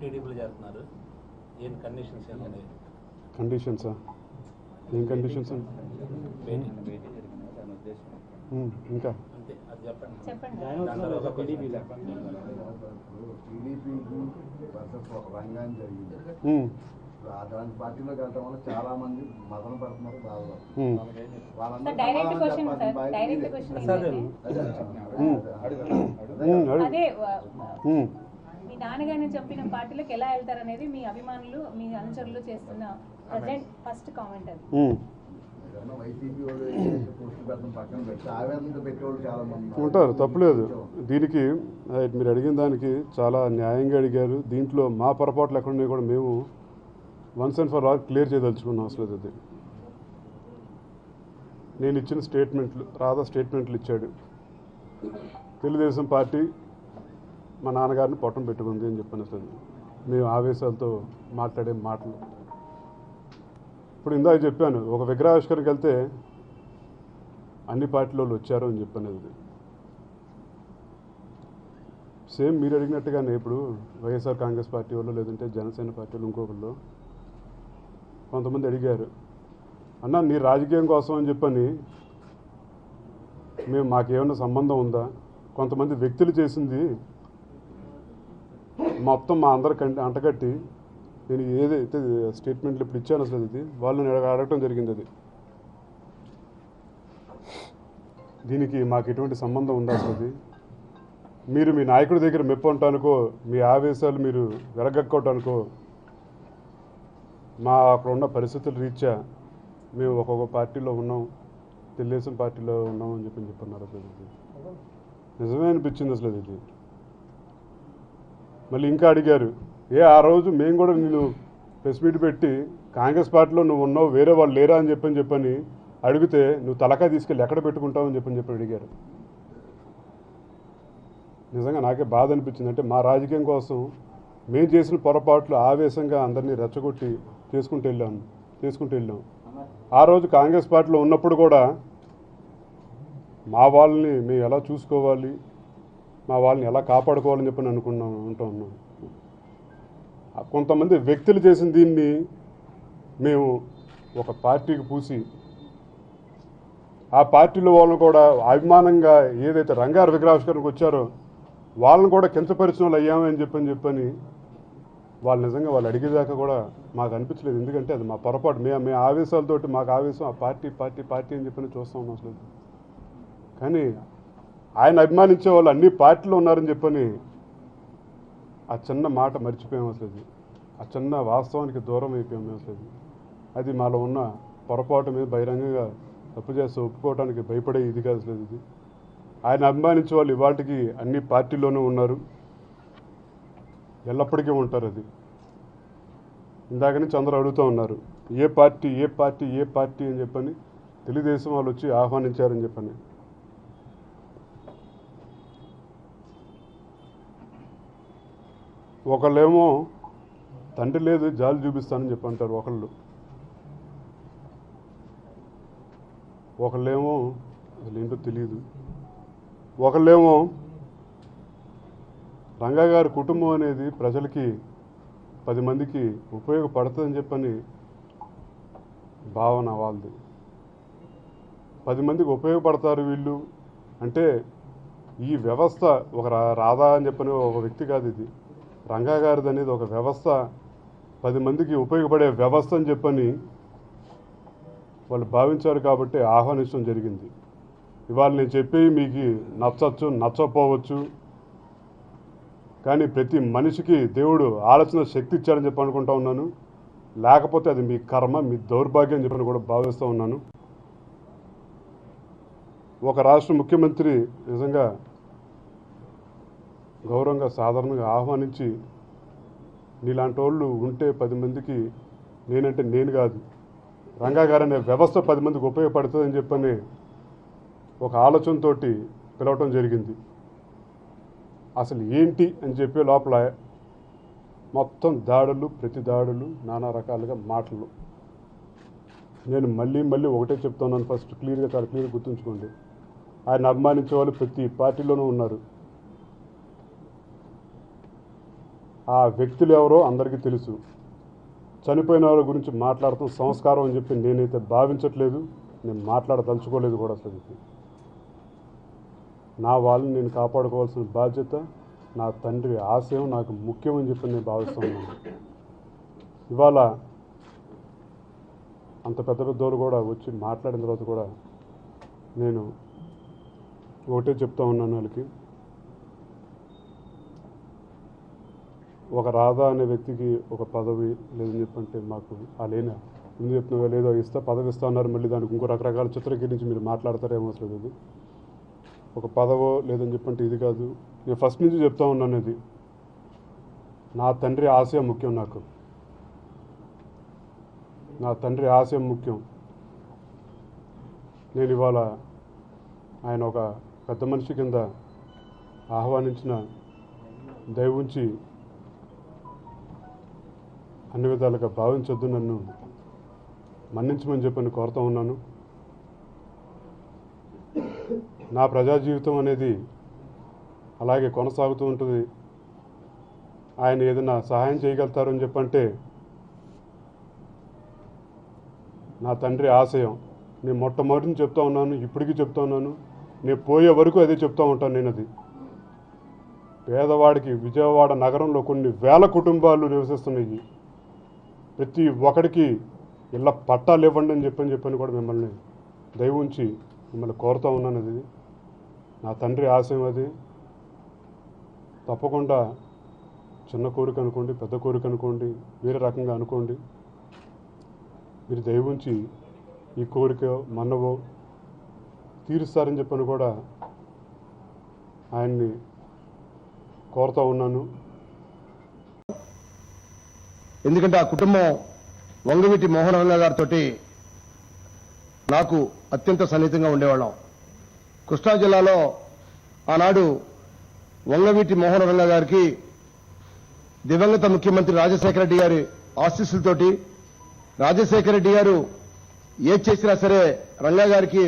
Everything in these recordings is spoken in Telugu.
టీడీపీలో చేస్తున్నారు ఏం కండిషన్స్ ఏమి ఉన్నాయి? కండిషన్సా ఏం కండిషన్స్ ఇంకా? చెప్పండి. దాని. టీడీపీకి వర్సెస్ ఒక రంగాన్ని జరిగింది. అలాంటి పార్టీలోకి వెళ్ళడం వల్ల చాలా మంది మదన పడుతున్నారు బాధపడుతున్నారు వాళ్ళందరూ మీ నాన్నగారిని చంపిన పార్టీలకు ఎలా వెళ్తారనేది మీ అభిమానులు మీ అనుచరులు చేస్తున్న ప్రజెంట్ ఫస్ట్ కామెంట్ అది. ఉంటారు తప్పులేదు. దీనికి మీరు అడిగిన దానికి చాలా న్యాయంగా అడిగారు. దీంట్లో మా పొరపాట్లు ఎక్కడున్నాయి కూడా మేము once and for all clear చేయదలుచుకున్నాం అసలు అది. నేను ఇచ్చిన స్టేట్మెంట్లు రాధా స్టేట్మెంట్లు ఇచ్చాడు. తెలుగుదేశం పార్టీ మా నాన్నగారిని పొట్టం పెట్టుకుంది అని చెప్పాను అసలు మేము ఆవేశాలతో మాట్లాడే మాటలు. ఇప్పుడు ఇందాక చెప్పాను ఒక విగ్రహావిష్కరణకి వెళ్తే అన్ని పార్టీల వాళ్ళు వచ్చారు అని చెప్పాను అది సేమ్ మీరు అడిగినట్టుగానే ఇప్పుడు వైఎస్ఆర్ కాంగ్రెస్ పార్టీ వాళ్ళు లేదంటే జనసేన పార్టీ వాళ్ళు ఇంకొకళ్ళు కొంతమంది అడిగారు అన్న నీ రాజకీయం కోసం అని చెప్పని మేము మాకేమైనా సంబంధం ఉందా? కొంతమంది వ్యక్తులు చేసింది మొత్తం మా అందరికంటే అంటగట్టి నేను ఏదైతే స్టేట్మెంట్లు ఇప్పుడు ఇచ్చాను అసలు ఇది వాళ్ళని నేను అడగటం జరిగింది అది. దీనికి మాకు ఎటువంటి సంబంధం ఉందా అసలు అది? మీరు మీ నాయకుడి దగ్గర మెప్పంటానుకో మీ ఆవేశాలు మీరు వెలగక్కోవటానికో మా అక్కడ ఉన్న పరిస్థితుల రీత్యా మేము ఒక్కొక్క పార్టీలో ఉన్నాం తెలుగుదేశం పార్టీలో ఉన్నాం అని చెప్పి చెప్పన్నారు అసలు ఇది నిజమే అనిపించింది అసలు ఇది మళ్ళీ ఇంకా అడిగారు ఏ ఆ రోజు మేము కూడా నేను ప్రెస్ మీట్ పెట్టి కాంగ్రెస్ పార్టీలో నువ్వు ఉన్నావు వేరే వాళ్ళు లేరా అని చెప్పని చెప్పని అడిగితే నువ్వు తలకాయ తీసుకెళ్ళి ఎక్కడ పెట్టుకుంటావు అని చెప్పని చెప్పి అడిగారు. నిజంగా నాకే బాధ అనిపించింది. అంటే మా రాజకీయం కోసం మేము చేసిన పొరపాట్లు ఆవేశంగా అందరినీ రెచ్చగొట్టి చేసుకుంటూ వెళ్ళాం చేసుకుంటూ వెళ్ళాం. ఆ రోజు కాంగ్రెస్ పార్టీలో ఉన్నప్పుడు కూడా మా వాళ్ళని మేము ఎలా చూసుకోవాలి మా వాళ్ళని ఎలా కాపాడుకోవాలని చెప్పి అనుకున్నాం అంటూ ఉన్నాం. కొంతమంది వ్యక్తులు చేసిన దీన్ని మేము ఒక పార్టీకి పూసి ఆ పార్టీలో వాళ్ళని కూడా అభిమానంగా ఏదైతే రంగారు విగ్రహావిష్కరణకు వచ్చారో వాళ్ళని కూడా కించపరిచిన వాళ్ళు అయ్యామని చెప్పని చెప్పని వాళ్ళు నిజంగా వాళ్ళు అడిగేదాకా కూడా మాకు అనిపించలేదు. ఎందుకంటే అది మా పొరపాటు. మేము మేము ఆవేశాలతోటి మాకు ఆవేశం ఆ పార్టీ పార్టీ పార్టీ అని చెప్పని చూస్తూ ఉన్నాం అసలు. కానీ ఆయన అభిమానించే వాళ్ళు అన్ని పార్టీలు ఉన్నారని చెప్పని ఆ చిన్న మాట మర్చిపోయాం అసలు అది. ఆ చిన్న వాస్తవానికి దూరం అయిపోయాం అసలు అది. అది మాలో ఉన్న పొరపాటు మీద బహిరంగంగా తప్పు చేస్తే ఒప్పుకోవడానికి భయపడే ఇది కాదు అసలు ఇది ఆయన అభిమానించే వాళ్ళు ఇవాటికి అన్ని పార్టీల్లోనూ ఉన్నారు ఎల్లప్పటికీ ఉంటారు అది ఇందాక నుంచి అందరూ అడుగుతూ ఉన్నారు ఏ పార్టీ ఏ పార్టీ ఏ పార్టీ అని చెప్పని తెలుగుదేశం వాళ్ళు వచ్చి ఆహ్వానించారని చెప్పని ఒకళ్ళేమో తండ్రి లేదు జాలి చూపిస్తానని చెప్పి అంటారు ఒకళ్ళు. ఒకళ్ళేమో అసలు ఏంటో తెలియదు ఒకళ్ళేమో రంగా గారి కుటుంబం అనేది ప్రజలకి పది మందికి ఉపయోగపడుతుందని చెప్పని భావన వాళ్ళది. పది మందికి ఉపయోగపడతారు వీళ్ళు అంటే ఈ వ్యవస్థ ఒక రా- రాధా అని చెప్పని ఒక వ్యక్తి కాదు ఇది. రంగా గారిది అనేది ఒక వ్యవస్థ పది మందికి ఉపయోగపడే వ్యవస్థ అని చెప్పని వాళ్ళు భావించారు కాబట్టి ఆహ్వానించడం జరిగింది. ఇవాళ నేను చెప్పి మీకు నచ్చచ్చు నచ్చకపోవచ్చు కానీ ప్రతి మనిషికి దేవుడు ఆలోచన శక్తి ఇచ్చాడని చెప్పి అనుకుంటా ఉన్నాను. లేకపోతే అది మీ కర్మ మీ దౌర్భాగ్యం చెప్పని కూడా భావిస్తూ ఉన్నాను. ఒక రాష్ట్ర ముఖ్యమంత్రి నిజంగా గౌరవంగా సాధారణంగా ఆహ్వానించి నీలాంటి వాళ్ళు ఉంటే పది మందికి నేనంటే నేను కాదు. రంగా గారు అనే వ్యవస్థ పది మందికి ఉపయోగపడుతుందని చెప్పని ఒక ఆలోచనతో పిలవటం జరిగింది. అసలు ఏంటి అని చెప్పే లోపల మొత్తం దాడులు ప్రతి దాడులు నానా రకాలుగా మాటలు. నేను మళ్ళీ మళ్ళీ ఒకటే చెప్తున్నాను ఫస్ట్ క్లియర్గా చాలా క్లియర్గా గుర్తుంచుకోండి. ఆయన అభిమానించే వాళ్ళు ప్రతి పార్టీలోనూ ఉన్నారు. ఆ వ్యక్తులు ఎవరో అందరికీ తెలుసు. చనిపోయిన వాళ్ళ గురించి మాట్లాడటం సంస్కారం అని చెప్పి నేనైతే భావించట్లేదు. నేను మాట్లాడదలుచుకోలేదు కూడా అసలు. నా వాళ్ళని నేను కాపాడుకోవాల్సిన బాధ్యత నా తండ్రి ఆశయం నాకు ముఖ్యం అని చెప్పి నేను భావిస్తున్నాను. ఇవాళ అంత పెద్ద పెద్దోళ్ళు కూడా వచ్చి మాట్లాడిన తర్వాత కూడా నేను ఒకటే చెప్తా ఉన్నాను వాళ్ళకి. ఒక రాధా అనే వ్యక్తికి ఒక పదవి లేదని చెప్పంటే మాకు ఆ లేని. ఎందుకు చెప్తున్నా లేదో ఇస్తా పదవి ఇస్తా అన్నారు మళ్ళీ దానికి ఇంకో రకరకాల చిత్రీకరించి మీరు మాట్లాడతారేమో అసలు ఇది. ఒక పదవో లేదని చెప్పంటే ఇది కాదు. నేను ఫస్ట్ నుంచి చెప్తా ఉన్నాను ఇది నా తండ్రి ఆశయం ముఖ్యం నాకు. నా తండ్రి ఆశయం ముఖ్యం. నేను ఇవాళ ఆయన ఒక పెద్ద మనిషి కింద ఆహ్వానించిన దయవుంచి అన్ని విధాలుగా భావించొద్దు నన్ను మన్నించమని చెప్పని కోరుతా ఉన్నాను. నా ప్రజా జీవితం అనేది అలాగే కొనసాగుతూ ఉంటుంది. ఆయన ఏదైనా సహాయం చేయగలుగుతారని చెప్పంటే నా తండ్రి ఆశయం నేను మొట్టమొదటిని చెప్తా ఉన్నాను ఇప్పటికీ చెప్తా ఉన్నాను నేను పోయే వరకు అదే చెప్తూ ఉంటాను నేను అది పేదవాడికి విజయవాడ నగరంలో కొన్ని వేల కుటుంబాలు నివసిస్తున్నాయి. ప్రతి ఒక్కడికి ఇళ్ళ పట్టాలు ఇవ్వండి అని చెప్పని చెప్పని కూడా మిమ్మల్ని దయ ఉంచి మిమ్మల్ని కోరుతూ ఉన్నాను అది నా తండ్రి ఆశయం అది. తప్పకుండా చిన్న కోరిక అనుకోండి పెద్ద కోరిక అనుకోండి వేరే రకంగా అనుకోండి. మీరు దయ ఉంచి ఈ కోరిక మన్నవో తీరుస్తారని చెప్పని కూడా ఆయన్ని కోరుతూ ఉన్నాను. ఎందుకంటే ఆ కుటుంబం వంగవీటి మోహన రంగ గారితో నాకు అత్యంత సన్నిహితంగా ఉండేవాళ్ళం. కృష్ణా జిల్లాలో ఆనాడు వంగవీటి మోహన గారికి దివంగత ముఖ్యమంత్రి రాజశేఖర రెడ్డి గారి ఆశీస్సులతోటి రాజశేఖర రెడ్డి గారు ఏది చేసినా సరే రంగా గారికి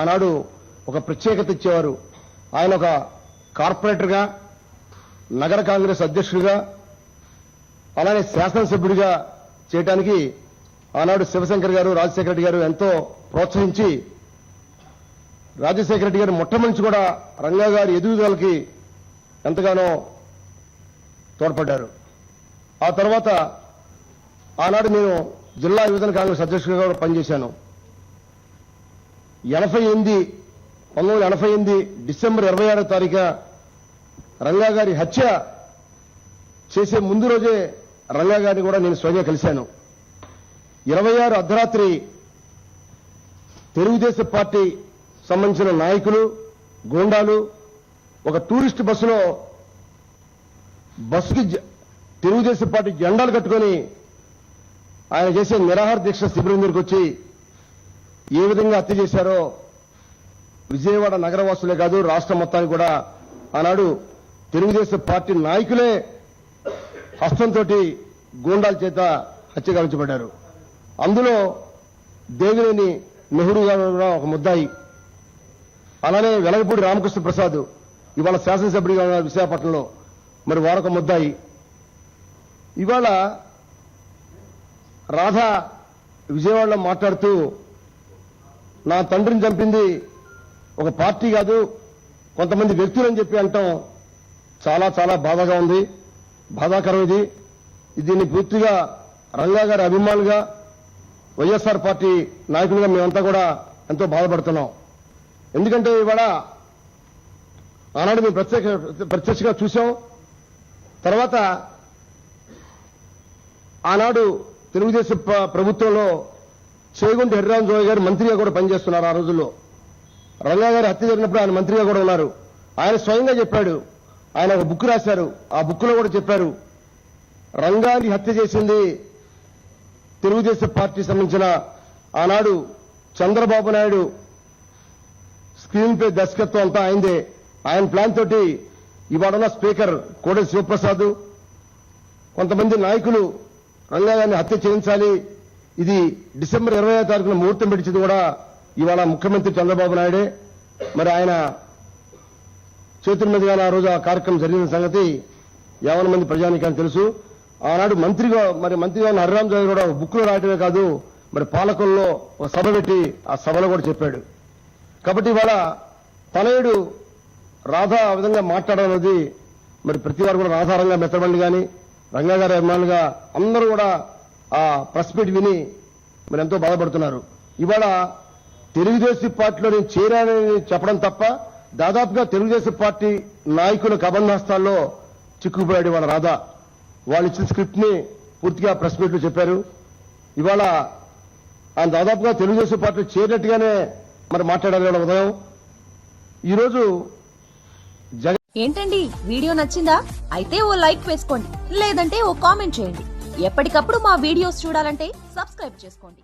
ఆనాడు ఒక ప్రత్యేకత ఇచ్చేవారు. ఆయన ఒక కార్పొరేటర్గా నగర కాంగ్రెస్ అధ్యక్షుడిగా అలానే శాసనసభ్యుడిగా చేయడానికి ఆనాడు శివశంకర్ గారు రాజశేఖర రెడ్డి గారు ఎంతో ప్రోత్సహించి రాజశేఖర రెడ్డి గారు మొట్టమొదటి కూడా రంగా గారి ఎదుగుదలకి ఎంతగానో తోడ్పడ్డారు. ఆ తర్వాత ఆనాడు నేను జిల్లా యువజన కాంగ్రెస్ అధ్యక్షుడిగా కూడా పనిచేశాను. ఎనభై ఎనిమిది పంతొమ్మిది వందల ఎనభై ఎనిమిది డిసెంబర్ ఇరవై ఆరో తారీఖు రంగా గారి హత్య చేసే ముందు రోజే రంగా గారిని కూడా నేను స్వయంగా కలిశాను. ఇరవై ఆరు అర్ధరాత్రి తెలుగుదేశం పార్టీ సంబంధించిన నాయకులు గోండాలు ఒక టూరిస్ట్ బస్సులో బస్సుకి తెలుగుదేశం పార్టీ జెండాలు కట్టుకొని ఆయన చేసే నిరాహార దీక్ష శిబిరం దగ్గరికి వచ్చి ఏ విధంగా హత్య చేశారో విజయవాడ నగరవాసులే కాదు రాష్ట్రం మొత్తానికి కూడా ఆనాడు తెలుగుదేశం పార్టీ నాయకులే హస్తంతో గూండాల చేత హత్య గావించబడ్డారు. అందులో దేవినేని నెహ్రూ గారు ఒక ముద్దాయి. అలానే వెలగపూడి రామకృష్ణ ప్రసాద్ ఇవాళ శాసనసభ్యుడిగా ఉన్నారు విశాఖపట్నంలో. మరి వారొక ముద్దాయి. ఇవాళ రాధ విజయవాడలో మాట్లాడుతూ నా తండ్రిని చంపింది ఒక పార్టీ కాదు కొంతమంది వ్యక్తులు అని చెప్పి అంటాం. చాలా చాలా బాధగా ఉంది. బాధాకరం ఇది. దీన్ని పూర్తిగా రంగా గారి అభిమానులుగా వైఎస్ఆర్ పార్టీ నాయకులుగా మేమంతా కూడా ఎంతో బాధపడుతున్నాం. ఎందుకంటే ఇవాళ ఆనాడు మేము ప్రత్యేక ప్రత్యక్షంగా చూసాం తర్వాత ఆనాడు తెలుగుదేశం ప్రభుత్వంలో చేగుంటి హరిరామ్ జోయ్ గారు మంత్రిగా కూడా పనిచేస్తున్నారు ఆ రోజుల్లో. రంగా గారు హత్య జరిగినప్పుడు ఆయన మంత్రిగా కూడా ఉన్నారు. ఆయన స్వయంగా చెప్పాడు ఆయన ఒక బుక్ రాశారు. ఆ బుక్లో కూడా చెప్పారు రంగాన్ని హత్య చేసింది తెలుగుదేశం పార్టీ సంబంధించిన ఆనాడు చంద్రబాబు నాయుడు స్క్రీన్ పే దర్శకత్వం అంతా అయిందే. ఆయన ప్లాన్ తోటి ఇవాడున్న స్పీకర్ కోడె శివప్రసాద్ కొంతమంది నాయకులు రంగాన్ని హత్య చేయించాలి. ఇది డిసెంబర్ ఇరవై తారీఖున ముహూర్తం పెట్టింది కూడా ఇవాళ ముఖ్యమంత్రి చంద్రబాబు నాయుడే. మరి ఆయన చేతుల మీదుగా ఆ రోజు ఆ కార్యక్రమం జరిగిన సంగతి యావన మంది ప్రజానికానికి తెలుసు. ఆనాడు మంత్రిగా మరి మంత్రిగా ఉన్న హరిరామ్ చౌదరి కూడా బుక్లో రాయటమే కాదు మరి పాలకుల్లో ఒక సభ పెట్టి ఆ సభలో కూడా చెప్పాడు. కాబట్టి ఇవాళ తనయుడు రాధా ఆ విధంగా మాట్లాడడం అనేది మరి ప్రతి వారు కూడా రాధారంగా మెత్తబండి కానీ రంగా గారి అభిమానులుగా అందరూ కూడా ఆ ప్రెస్ మీట్ విని మరి ఎంతో బాధపడుతున్నారు. ఇవాళ తెలుగుదేశం పార్టీలో నేను చేరానని చెప్పడం తప్ప దాదాపుగా తెలుగుదేశం పార్టీ నాయకుల కబంధాస్తాల్లో చిక్కుపోయాడు ఇవాళ రాధా. వాళ్ళు ఇచ్చిన స్క్రిప్ట్ని పూర్తిగా ప్రెస్ మీట్లో చెప్పారు. ఇవాళ ఆయన దాదాపుగా తెలుగుదేశం పార్టీ చేరినట్టుగానే మరి మాట్లాడారు ఉదయం. ఈరోజు జగన్ ఏంటండి? వీడియో నచ్చిందా? అయితే ఓ లైక్ వేసుకోండి. లేదంటే ఓ కామెంట్ చేయండి. ఎప్పటికప్పుడు మా వీడియోస్ చూడాలంటే సబ్స్క్రైబ్ చేసుకోండి.